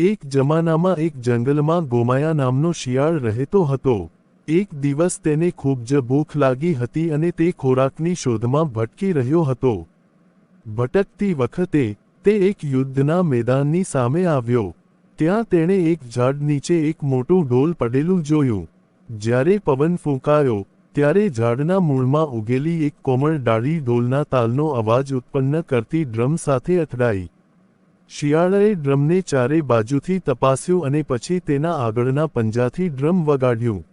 એક જમાનામાં એક જંગલમાં ગોમાયા નામનો શિયાળ રહેતો હતો. એક દિવસ તેને ખૂબ જ ભૂખ લાગી હતી અને તે ખોરાકની શોધમાં ભટકી રહ્યો હતો. ભટકતી વખતે તે એક યુદ્ધના મેદાનની સામે આવ્યો. ત્યાં તેણે એક ઝાડ નીચે એક મોટું ઢોલ પડેલું જોયું. જ્યારે પવન ફૂંકાયો, ત્યારે ઝાડના મૂળમાં ઉગેલી એક કોમળ ડાળી ઢોલના તાલનો અવાજ ઉત્પન્ન કરતી ડ્રમ સાથે અથડાઈ. શિયાળાએ ડ્રમને ચારે બાજુથી તપાસ્યું અને પછી તેના આગળના પંજાથી ડ્રમ વગાડ્યું.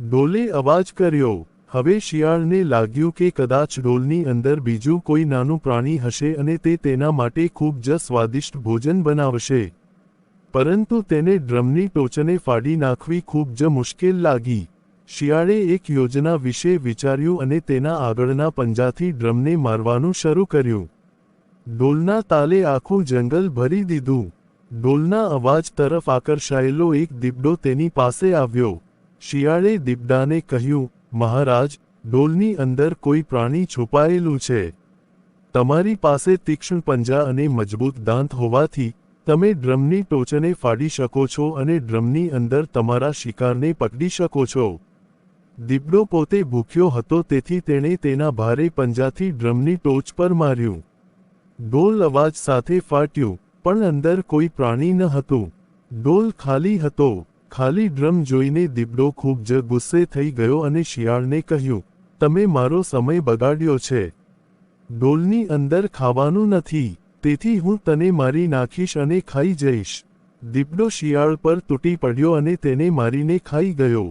ડોલે અવાજ કર્યો, હવે શિયાળને લાગ્યું કે કદાચ ડોલની અંદર બીજું કોઈ નાનું પ્રાણી હશે અને તે તેના માટે ખૂબ જ સ્વાદિષ્ટ ભોજન બનાવશે. પરંતુ તેને ડ્રમની ટોચને ફાડી નાખવી ખૂબ જ મુશ્કેલ લાગી. શિયાળે એક યોજના વિશે વિચાર્યું અને તેના આગળના પંજાથી ડ્રમને મારવાનું શરૂ કર્યું. ડોલના તાલે આખું જંગલ ભરી દીધું. ડોલના અવાજ તરફ આકર્ષાયેલો એક દીપડો તેની પાસે આવ્યો. શિયાળે દીપડાને કહ્યું, મહારાજ, ડોલની અંદર કોઈ પ્રાણી છુપાયેલું છે. તમારી પાસે તીક્ષ્ણ પંજા અને મજબૂત દાંત હોવાથી, તમે ડ્રમની ટોચને ફાડી શકો છો અને ડ્રમની અંદર તમારા શિકારને પકડી શકો છો. દીપડો પોતે ભૂખ્યો હતો તેથી તેણે તેના ભારે પંજાથી ડ્રમની ટોચ પર માર્યું. ડોલ અવાજ સાથે ફાટ્યું, પણ અંદર કોઈ પ્રાણી ન હતું. ડોલ ખાલી હતો, ખાલી ડ્રમ જોઈને દીપડો ખૂબ જ ગુસ્સે થઈ ગયો અને શિયાળને કહ્યું, તમે મારો સમય બગાડ્યો છે. ડોલની અંદર ખાવાનું નથી, તેથી હું તને મારી નાખીશ અને ખાઈ જઈશ. દીપડો શિયાળ પર તૂટી પડ્યો અને તેને મારીને ખાઈ ગયો.